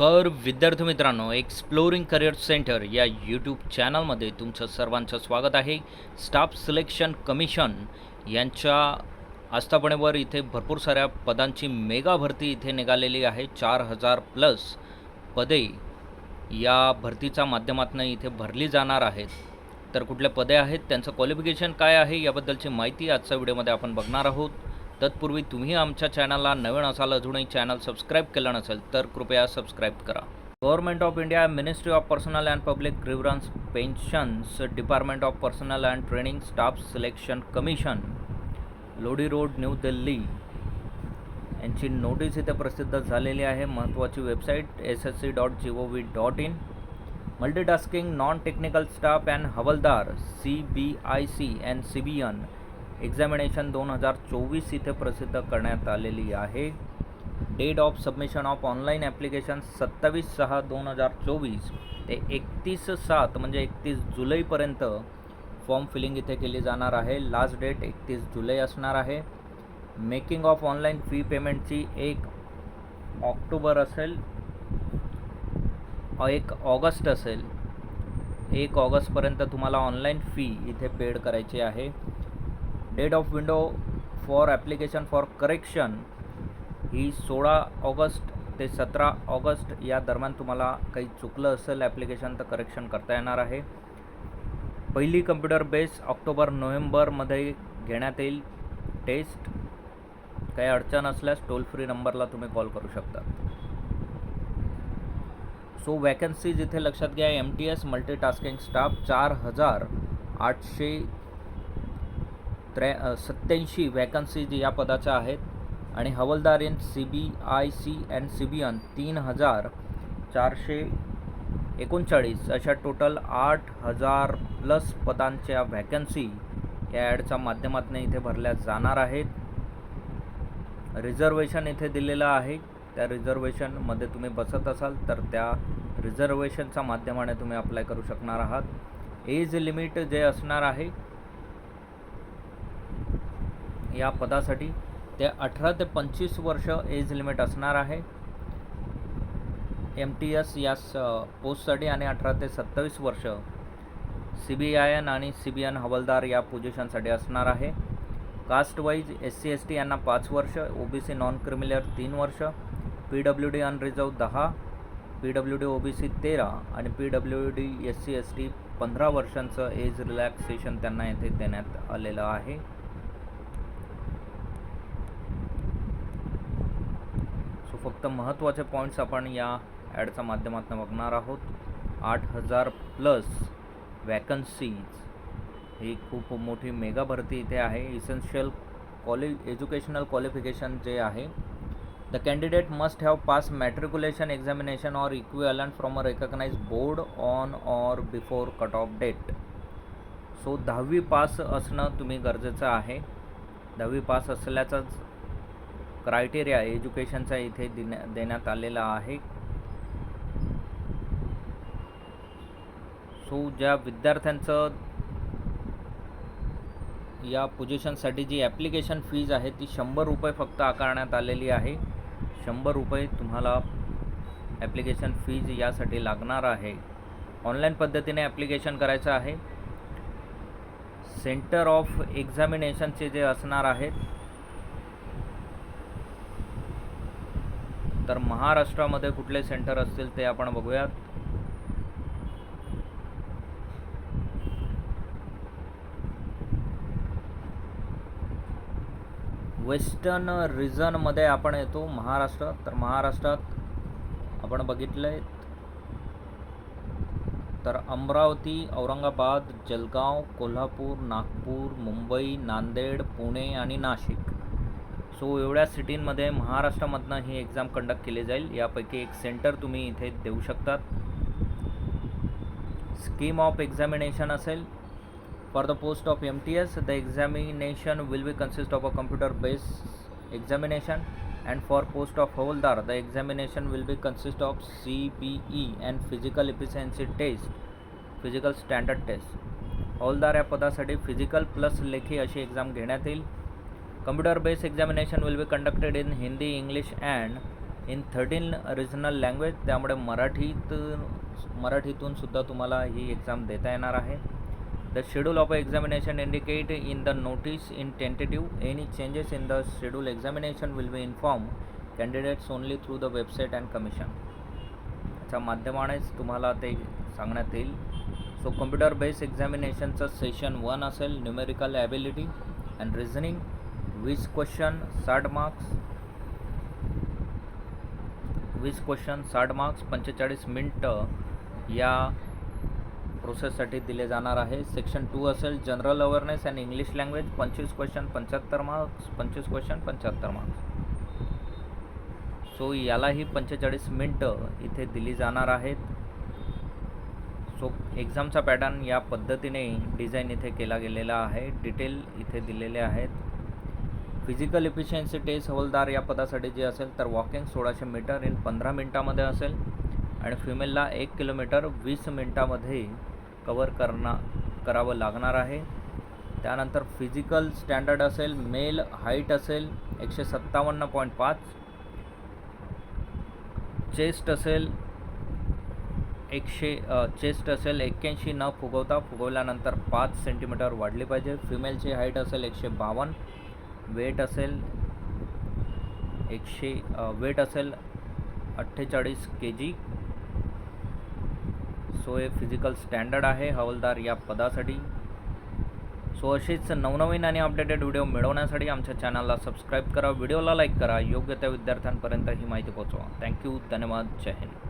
नमस्कार विद्यार्थी मित्रांनो एक्सप्लोरिंग करिअर सेंटर या यूट्यूब चॅनलमध्ये तुमचं सर्वांचं स्वागत आहे. स्टाफ सिलेक्शन कमिशन यांच्या आस्थापनेवर इथे भरपूर साऱ्या पदांची मेगा भरती इथे निघालेली आहे. चार हजार प्लस पदे या भरतीच्या माध्यमातून इथे भरली जाणार आहेत. तर कुठले पदे आहेत त्यांचं क्वालिफिकेशन काय आहे याबद्दलची माहिती आजच्या व्हिडिओमध्ये आपण बघणार आहोत. तत्पूर्वी तुम्ही आमच्या चॅनलला नवीन असाल अजूनही चॅनल सबस्क्राईब केलं नसेल तर कृपया सबस्क्राईब करा. Government of India ministry of personnel and public grievance pensions department of personnel and training staff selection commission Lodi road New Delhi. यांची नोटीस इथे प्रसिद्ध झालेली आहे. महत्त्वाची website S S C dot G O V dot in multitasking non technical staff and havaldar C B I C and C B N examination दोन हजार चोवीस इथे प्रसिद्ध करण्यात आलेली आहे. Date of submission of online application सत्तावीस सहा दोन हजार चोवीस ते एकतीस सात म्हणजे एकतीस जुलैपर्यंत फॉर्म फिलिंग इथे केली जाणार आहे. लास्ट डेट एकतीस जुलै असणार आहे. मेकिंग ऑफ ऑनलाईन फी पेमेंटची एक ऑक्टोबर असेल एक ऑगस्ट असेल. एक ऑगस्टपर्यंत तुम्हाला ऑनलाईन फी इथे पेड करायची आहे. Date of window for application for correction ही सोळा ऑगस्ट ते सतरा ऑगस्ट या दरम्यान तुम्हाला काही चुकलं असेल ॲप्लिकेशन तर करेक्शन करता येणार आहे. पहिली कम्प्युटर बेस ऑक्टोबर नोव्हेंबरमध्ये घेण्यात येईल. टेस्ट काही अडचण असल्यास टोल फ्री नंबरला तुम्ही कॉल करू शकता. सो वॅकन्सीज इथे लक्षात घ्या M T S multitasking staff चार हजार आठशे त्र्या सत्याऐंशी वॅकन्सीज या पदाच्या आहेत आणि havaldar in C B I C and C B N तीन हजार चारशे एकोणचाळीस. अशा टोटल आठ हजार प्लस पदांच्या व्हॅकन्सी या ॲडच्या माध्यमातून इथे भरल्या जाणार आहेत. रिझर्वेशन इथे दिलेलं आहे. त्या रिझर्वेशनमध्ये तुम्ही बसत असाल तर त्या रिझर्वेशनच्या माध्यमाने तुम्ही अप्लाय करू शकणार आहात. एज लिमिट जे असणार आहे या पदासाठी ते अठरा ते पंचवीस वर्ष एज लिमिट असणार आहे. एम टी एस या स पोस्टसाठी आणि अठरा ते सत्तावीस वर्ष सी बी आय एन आणि सी बी एन हवलदार या पोझिशनसाठी असणार आहे. Caste wise S C S T यांना पाच वर्ष O B C non creamy layer तीन वर्ष पी डब्ल्यू डी अनरिझर्व दहा P W D O B C तेरा आणि P W D S C S T पंधरा वर्षांचं एज रिलॅक्सेशन त्यांना येथे देण्यात आलेलं आहे. फक्त महत्त्वाचे पॉईंट्स आपण या ॲडच्या माध्यमातून बघणार आहोत. आठ हजार प्लस वॅकन्सीज ही खूप मोठी मेगा भरती इथे आहे. इसेन्शियल कॉलि एज्युकेशनल क्वालिफिकेशन जे आहे the candidate must have pass matriculation examination or equivalent from a recognise board on or before cut off date so दहावी पास असणं तुम्ही गरजेचं आहे. दहावी पास असल्याचाच क्रायटेरिया एज्युकेशनचा इथे देण्या देण्यात आलेला आहे. सो ज्या विद्यार्थ्यांचं या पोझिशनसाठी जी ॲप्लिकेशन फीज आहे ती शंभर रुपये फक्त आकारण्यात आलेली आहे. शंभर रुपये तुम्हाला ॲप्लिकेशन फीज यासाठी लागणार आहे. ऑनलाईन पद्धतीने ॲप्लिकेशन करायचं आहे. सेंटर ऑफ एक्झामिनेशनचे जे असणार आहेत तर महाराष्ट्रामध्ये कुठले सेंटर असतील ते आपण बघूयात. वेस्टर्न रिजनमध्ये आपण येतो महाराष्ट्रात तर महाराष्ट्रात आपण बघितले तर अमरावती औरंगाबाद जलगाव कोल्हापूर नागपूर मुंबई नांदेड पुणे आणि नाशिक. सो एवढ्या सिटींमध्ये महाराष्ट्रामधनं ही एक्झाम कंडक्ट केली जाईल. यापैकी एक सेंटर तुम्ही इथे देऊ शकतात. स्कीम ऑफ एक्झामिनेशन असेल. For the post of M T S the examination will be consist of a computer base examination and for post of havaldar the examination will be consist of C P E and physical efficiency test physical standard test havaldar या पदासाठी physical plus लेखी अशी exam घेण्यात येईल. Computer based examination will be conducted in Hindi English and in thirteen regional language त्यामुळे मराठीत मराठीतून सुद्धा तुम्हाला ही एक्झाम देता येणार आहे. The schedule of examination indicate in the notice in tentative any changes in the schedule examination will be inform candidates only through the website and commission च्या माध्यमानेच तुम्हाला ते सांगण्यात येईल. सो कम्प्युटर बेस्ड एक्झामिनेशनचं सेशन वन असेल. Numerical ability and reasoning वीस question साठ मार्क्स वीस क्वेश्चन साठ मार्क्स पंचेचाळीस मिनटं या प्रोसेससाठी दिले जाणार आहे. सेक्शन टू असेल general awareness and English language पंचवीस क्वेश्चन पंच्याहत्तर मार्क्स पंचवीस क्वेश्चन पंच्याहत्तर मार्क्स सो यालाही पंचेचाळीस मिनटं इथे दिली जाणार आहेत. सो एक्झामचा पॅटर्न या पद्धतीने डिझाईन इथे केला गेलेला आहे. डिटेल इथे दिलेले आहेत. फिजिकल इफिशियन्सी टेस्ट हवलदार या पदासाठी जे असेल तर वॉकिंग सोळाशे मीटर इन पंधरा मिनटामध्ये असेल. आणि फिमेलला एक किलोमीटर वीस मिनटामध्ये कवर करणा करावं लागणार आहे. त्यानंतर फिजिकल स्टँडर्ड असेल मेल हाईट असेल एकशे सत्तावन्न पॉईंट पाच. चेस्ट असेल एकशे चेस्ट असेल एक्क्याऐंशी न फुगवता फुगवल्यानंतर पाच सेंटीमीटर वाढली पाहिजे. फिमेलची हाईट असेल एकशे बावन्न. वेट असेल एकशे वेट असेल अठ्ठेचाळीस के जी सो हे फिजिकल स्टँडर्ड आहे हवालदार या पदासाठी. सो असेच नवनवीन आणि अपडेटेड व्हिडिओ मिळवण्यासाठी आमच्या चॅनलला सबस्क्राईब करा व्हिडिओला लाईक करा. योग्य त्या विद्यार्थ्यांपर्यंत ही माहिती पोहोचवा. थँक्यू धन्यवाद. जय हिंद.